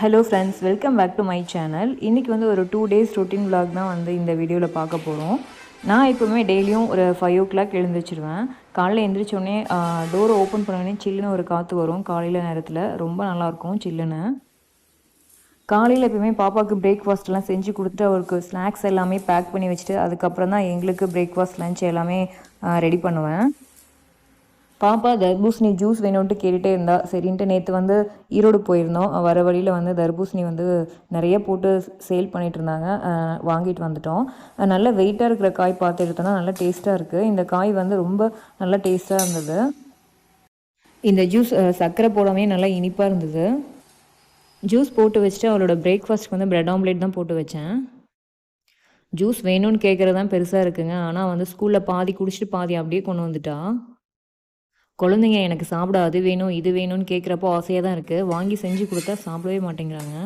Hello friends welcome back to my channel இன்றைக்கி வந்து ஒரு டூ டேஸ் ரொட்டீன் vlog தான் வந்து இந்த வீடியோவில் பார்க்க போகிறோம் நான் எப்போவுமே டெய்லியும் ஒரு ஃபைவ் ஓ கிளாக் எழுந்திரிச்சிருவேன். காலையில் எழுந்திரிச்சோடனே டோரை ஓப்பன் பண்ணோடனே சில்லுன்னு ஒரு காற்று வரும். காலையில் நேரத்தில் ரொம்ப நல்லாயிருக்கும் சில்லுன்னு. காலையில் எப்போயுமே பாப்பாவுக்கு பிரேக்ஃபாஸ்ட்லாம் செஞ்சு கொடுத்துட்டு அவருக்கு ஸ்நாக்ஸ் எல்லாமே பேக் பண்ணி வச்சுட்டு அதுக்கப்புறம் தான் எங்களுக்கு பிரேக்ஃபாஸ்ட் லஞ்ச் எல்லாமே ரெடி பண்ணுவேன். பாப்பா தர்பூசணி ஜூஸ் வேணும்ன்ட்டு கேட்டுகிட்டே இருந்தா. சரின்ட்டு நேற்று வந்து ஈரோடு போயிருந்தோம். வர வழியில் வந்து தர்பூசணி வந்து நிறைய போட்டு சேல் பண்ணிட்டு இருந்தாங்க. வாங்கிட்டு வந்துட்டோம். நல்ல வெயிட்டாக இருக்கிற காய் பார்த்து எடுத்தோம்னா நல்லா டேஸ்ட்டாக இருக்குது இந்த காய் வந்து ரொம்ப நல்லா டேஸ்ட்டாக இருந்தது. இந்த ஜூஸ் சர்க்கரை போடாமே நல்லா இனிப்பாக இருந்தது. ஜூஸ் போட்டு வச்சுட்டு அவளோட பிரேக்ஃபாஸ்ட்க்கு வந்து பிரெட் ஆம்லேட் தான் போட்டு வச்சேன். ஜூஸ் வேணும்னு கேட்குறது தான் பெருசாக இருக்குங்க. ஆனால் வந்து ஸ்கூலில் பாதி குடிச்சிட்டு பாதி அப்படியே கொண்டு வந்துட்டா. குழந்தைங்க எனக்கு சாப்பிட அது வேணும் இது வேணும்னு கேட்குறப்போ ஆசையாக தான் இருக்குது வாங்கி செஞ்சு கொடுத்தா சாப்பிடவே மாட்டேங்கிறாங்க.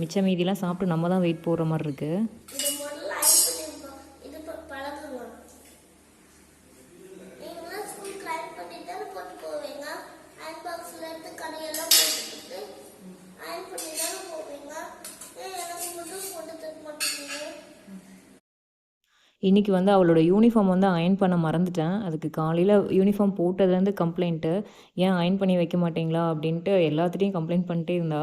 மிச்ச மீதிலாம் சாப்பிட்டு நம்ம தான் வெயிட் போடுற மாதிரி இருக்குது இது முதல்ல அயன் பண்ணிருப்போம் இது ப- பழகுங்க நீங்களாம் ஸ்கூலுக்கு அயன் பண்ணிட்டு தானே போட்டு போவீங்க அயன் பாக்ஸ்ல இருந்து கடையெல்லாம் போட்டுக்கிட்டு அயன் பண்ணி தானே போவீங்க ஏன் எனக்கு மட்டும் போட்டு தர மாட்டேங்கிறீங்க இன்றைக்கி வந்து அவளோட யூனிஃபார்ம் வந்து அயன் பண்ண மறந்துட்டேன். அதுக்கு காலையில் யூனிஃபார்ம் போட்டதுலேருந்து கம்ப்ளைண்ட்டு ஏன் அயன் பண்ணி வைக்க மாட்டீங்களா? அப்படின்ட்டு எல்லாத்துட்டையும் கம்ப்ளைண்ட் பண்ணிட்டே இருந்தா.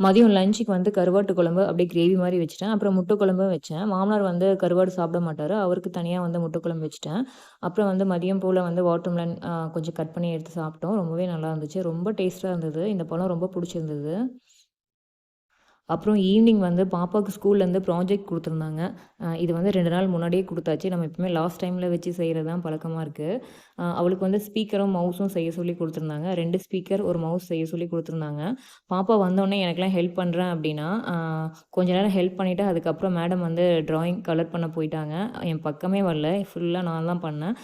மதியம் லஞ்சுக்கு வந்து கருவாட்டு குழம்பு அப்படியே கிரேவி மாதிரி வச்சுட்டேன். அப்புறம் முட்டை குழம்பும் வச்சேன். மாமனார் வந்து கருவாடு சாப்பிட மாட்டார். அவருக்கு தனியாக வந்து முட்டை குழம்பு வச்சுட்டேன். அப்புறம் வந்து மதியம் போல் வந்து வாட்டர்மெலன் கொஞ்சம் கட் பண்ணி எடுத்து சாப்பிட்டோம். ரொம்பவே நல்லா இருந்துச்சு. ரொம்ப டேஸ்ட்டாக இருந்தது. இந்த பழம் ரொம்ப பிடிச்சிருந்தது. அப்புறம் ஈவினிங் வந்து பாப்பாவுக்கு ஸ்கூல்லேருந்து ப்ராஜெக்ட் கொடுத்துருந்தாங்க. இது வந்து ரெண்டு நாள் முன்னாடியே கொடுத்தாச்சு. நம்ம எப்பவுமே லாஸ்ட் டைமில் வச்சு செய்கிறது தான் பழக்கமாக இருக்குது அவளுக்கு வந்து ஸ்பீக்கரும் மவுஸும் செய்ய சொல்லி கொடுத்துருந்தாங்க. ரெண்டு ஸ்பீக்கர் ஒரு மவுஸ் செய்ய சொல்லி கொடுத்துருந்தாங்க. பாப்பா வந்தோடனே எனக்கெல்லாம் ஹெல்ப் பண்ணுறேன் அப்படின்னா கொஞ்ச நேரம் ஹெல்ப் பண்ணிவிட்டு அதுக்கப்புறம் மேடம் வந்து ட்ராயிங் கலர் பண்ண போயிட்டாங்க. என் பக்கமே வரல. ஃபுல்லாக நான் தான் பண்ணேன்.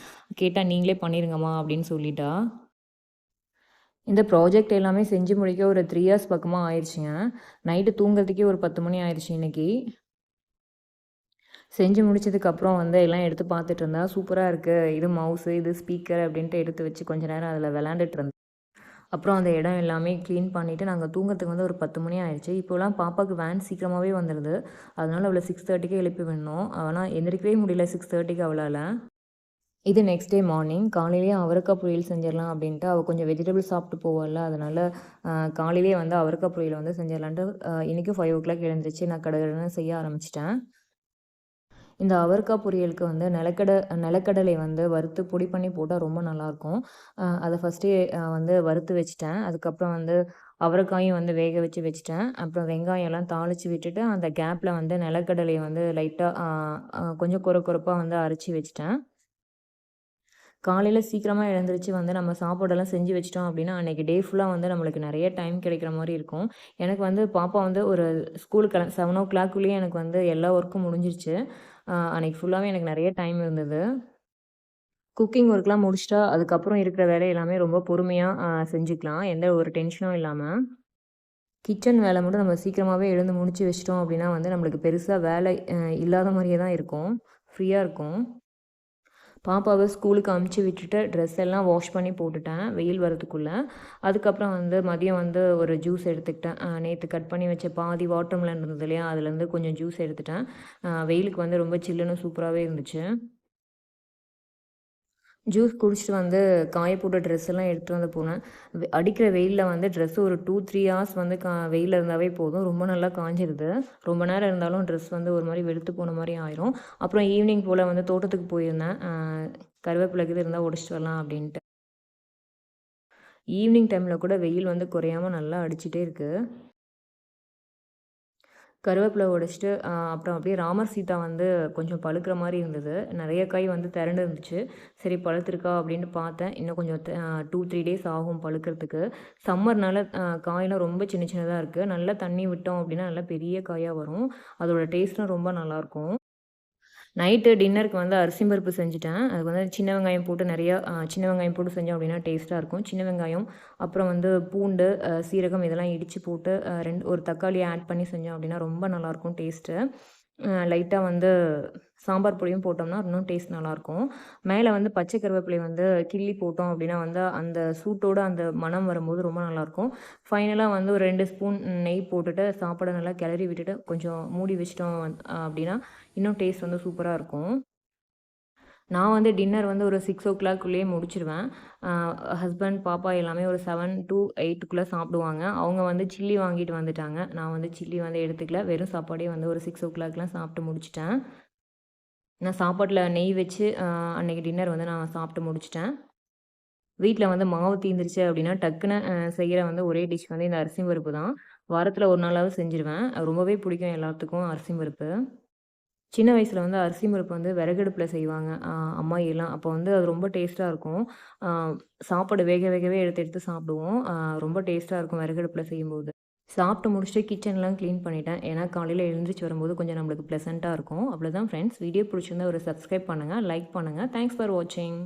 கேட்டால் நீங்களே பண்ணிடுங்கம்மா அப்படின்னு சொல்லிட்டா. இந்த ப்ராஜெக்ட் எல்லாமே செஞ்சு முடிக்க ஒரு த்ரீ இயர்ஸ் பக்கமாக ஆயிடுச்சுங்க. நைட்டு தூங்குறதுக்கே ஒரு பத்து மணி ஆயிடுச்சு இன்னைக்கு. செஞ்சு முடிச்சதுக்கப்புறம் வந்து எல்லாம் எடுத்து பார்த்துட்டு இருந்தா சூப்பராக இருக்குது இது மவுஸு இது ஸ்பீக்கர் அப்படின்ட்டு எடுத்து வச்சு கொஞ்ச நேரம் அதில் விளாண்டுட்டு இருந்தேன். அப்புறம் அந்த இடம் எல்லாமே க்ளீன் பண்ணிவிட்டு நாங்கள் தூங்கிறதுக்கு வந்து ஒரு பத்து மணி ஆயிடுச்சு. இப்போலாம் பாப்பாவுக்கு வேன் சீக்கிரமாகவே வந்துடுது அதனால் அவளை சிக்ஸ் தேர்ட்டிக்கே எழுப்பி விடணும். ஆனால் எந்திரிக்கவே முடியல சிக்ஸ் தேர்ட்டிக்கு அவளால். இது நெக்ஸ்ட் டே மார்னிங் காலையிலேயே அவரக்காய் பொரியல் செஞ்சிடலாம் அப்படின்ட்டு அவள் கொஞ்சம் வெஜிடபிள் சாப்பிட்டு போவாள்ல அதனால் காலையிலேயே வந்து அவரக்காய் பொரியல் வந்து செஞ்சிடலான்ட்டு இன்றைக்கும் ஃபைவ் ஓ கிளாக் எழுந்துருச்சு நான் கடகடன்னு செய்ய ஆரம்பிச்சிட்டேன். இந்த அவரக்காய் பொரியலுக்கு வந்து நிலக்கடை நிலக்கடலை வந்து வறுத்து பொடி பண்ணி போட்டால் ரொம்ப நல்லாயிருக்கும். அதை ஃபஸ்ட்டே வந்து வறுத்து வச்சுட்டேன். அதுக்கப்புறம் வந்து அவரைக்காயும் வந்து வேக வச்சு வச்சுட்டேன். அப்புறம் வெங்காயம் எல்லாம் தாளித்து விட்டுட்டு அந்த கேப்பில் வந்து நிலக்கடலையை வந்து லைட்டாக கொஞ்சம் குறை குறைப்பாக வந்து அரைச்சி வச்சுட்டேன். காலையில் சீக்கிரமாக எழுந்திரிச்சு வந்து நம்ம சாப்பாடெல்லாம் செஞ்சு வச்சிட்டோம் அப்படின்னா அன்றைக்கி டே ஃபுல்லாக வந்து நம்மளுக்கு நிறைய டைம் கிடைக்கிற மாதிரி இருக்கும். எனக்கு வந்து பாப்பா வந்து ஒரு ஸ்கூலுக்கு கிளம்ப செவன் ஓ கிளாக்குள்ளேயே எனக்கு வந்து எல்லா ஒர்க்கும் முடிஞ்சிருச்சு. அன்றைக்கி அன்னைக்கு ஃபுல்லாகவே எனக்கு நிறைய டைம் இருந்தது. குக்கிங் ஒர்க்லாம் முடிச்சிட்டா அதுக்கப்புறம் இருக்கிற வேலை எல்லாமே ரொம்ப பொறுமையாக செஞ்சுக்கலாம். எந்த ஒரு டென்ஷனும் இல்லாமல் கிச்சன் வேலை மட்டும் நம்ம சீக்கிரமாகவே எழுந்து முடிச்சு வச்சிட்டோம் அப்படின்னா வந்து நம்மளுக்கு பெருசாக வேலை இல்லாத மாதிரியே தான் இருக்கும். ஃப்ரீயாக இருக்கும். பாப்பாவை ஸ்கூலுக்கு அமுச்சு விட்டுட்டு ட்ரெஸ் எல்லாம் வாஷ் பண்ணி போட்டுட்டேன் வெயில் வரதுக்குள்ளே அதுக்கப்புறம் வந்து மதியம் வந்து ஒரு ஜூஸ் எடுத்துக்கிட்டேன். நேற்று கட் பண்ணி வச்ச பாதி வாட்டர்மெலன் இருந்தது இல்லையா அதுலேருந்து கொஞ்சம் ஜூஸ் எடுத்துட்டேன். வெயிலுக்கு வந்து ரொம்ப சில்லுன்னு சூப்பராகவே இருந்துச்சு. ஜூஸ் குடிச்சிட்டு வந்து காய போட்ட ட்ரெஸ் எல்லாம் எடுத்துகிட்டு வந்து போனேன். அடிக்கிற வெயிலில் வந்து ட்ரெஸ் ஒரு டூ த்ரீ ஹவர்ஸ் வந்து கா வெயிலில் இருந்தாவே போதும். ரொம்ப நல்லா காஞ்சிருது. ரொம்ப நேரம் இருந்தாலும் ட்ரெஸ் வந்து ஒரு மாதிரி வெளுத்து போன மாதிரி ஆயிரும். அப்புறம் ஈவினிங் போல் வந்து தோட்டத்துக்கு போயிருந்தேன். ஆஹ் கருவேப்பிலை இது இருந்தால் உடச்சிட்டு வரலாம் அப்படின்ட்டு. ஈவினிங் டைமில் கூட வெயில் வந்து குறையாம நல்லா அடிச்சிட்டே இருக்குது கருவேப்பிலை உடைச்சிட்டு அப்புறம் அப்படியே ராமர் சீதா வந்து கொஞ்சம் பழுக்கிற மாதிரி இருந்தது. நிறைய காய் வந்து திரண்டு இருந்துச்சு. சரி பழுத்திருக்கா அப்படின்னு பார்த்தேன். இன்னும் கொஞ்சம் டூ த்ரீ டேஸ் ஆகும் பழுக்கிறதுக்கு. சம்மர்னால காயெல்லாம் ரொம்ப சின்ன சின்னதாக இருக்குது நல்லா தண்ணி விட்டோம் அப்படின்னா நல்லா பெரிய காயாக வரும். அதோட டேஸ்ட்லாம் ரொம்ப நல்லாயிருக்கும் நைட்டு டின்னருக்கு வந்து அரிசி பருப்பு செஞ்சுட்டேன். அதுக்கு வந்து சின்ன வெங்காயம் போட்டு நிறையா சின்ன வெங்காயம் போட்டு செஞ்சோம் அப்படின்னா டேஸ்ட்டாக இருக்கும். சின்ன வெங்காயம் அப்புறம் வந்து பூண்டு சீரகம் இதெல்லாம் இடித்து போட்டு ரெண்டு ஒரு தக்காளி ஆட் பண்ணி செஞ்சோம் அப்படின்னா ரொம்ப நல்லாயிருக்கும் டேஸ்ட்டு. லைட்டாக வந்து சாம்பார் பொடியும் போட்டோம்னா இன்னும் டேஸ்ட் நல்லாயிருக்கும் மேலே வந்து பச்சை கருவேப்பிலை வந்து கிள்ளி போட்டோம் அப்படின்னா வந்து அந்த சூட்டோட அந்த மணம் வரும்போது ரொம்ப நல்லாயிருக்கும் ஃபைனலாக வந்து ஒரு ரெண்டு ஸ்பூன் நெய் போட்டுட்டு சாப்பாடை நல்லா கிளறி விட்டுட்டு கொஞ்சம் மூடி வச்சிட்டோம் அப்படின்னா இன்னும் டேஸ்ட் வந்து சூப்பராக இருக்கும். நான் வந்து டின்னர் வந்து ஒரு சிக்ஸ் ஓ கிளாக்குள்ளேயே முடிச்சிருவேன். ஹஸ்பண்ட் பாப்பா எல்லாமே ஒரு செவன் டு எயிட்டுக்குள்ளே சாப்பிடுவாங்க. அவங்க வந்து சில்லி வாங்கிட்டு வந்துட்டாங்க. நான் வந்து சில்லி வந்து எடுத்துக்கல. வெறும் சாப்பாடே வந்து ஒரு சிக்ஸ் ஓ கிளாக்லாம் சாப்பிட்டு முடிச்சிட்டேன். நான் சாப்பாட்டில் நெய் வச்சு அன்றைக்கி அன்னைக்கு டின்னர் வந்து நான் சாப்பிட்டு முடிச்சிட்டேன். வீட்டில் வந்து மாவு தீந்துருச்சு அப்படின்னா டக்குன்னு செய்கிற வந்து ஒரே டிஷ் வந்து இந்த அரிசி பருப்பு தான். வாரத்தில் ஒரு நாளாவது செஞ்சுருவேன். ரொம்பவே பிடிக்கும் எல்லாத்துக்கும் அரிசி பருப்பு சின்ன வயசில் வந்து அரிசி பருப்பு வந்து விறகடுப்பில் செய்வாங்க. அம்மாயெல்லாம் அப்போ வந்து அது ரொம்ப டேஸ்ட்டாக இருக்கும். சாப்பாடு வேக வேகவே எடுத்து எடுத்து சாப்பிடுவோம். ரொம்ப டேஸ்ட்டாக இருக்கும் விறகடுப்பில் செய்யும்போது. சாப்பிட்டு முடிச்சுட்டு கிச்சன்லாம் க்ளீன் பண்ணிட்டேன். ஏன்னா காலையில் எழுந்திரிச்சு வரும்போது கொஞ்சம் நம்மளுக்கு ப்ளசண்ட்டாக இருக்கும். அவ்வளோதான் ஃப்ரெண்ட்ஸ் வீடியோ பிடிச்சிருந்தா ஒரு சப்ஸ்கிரைப் பண்ணுங்கள் லைக் பண்ணுங்கள் தேங்க்ஸ் ஃபார் வாட்சிங்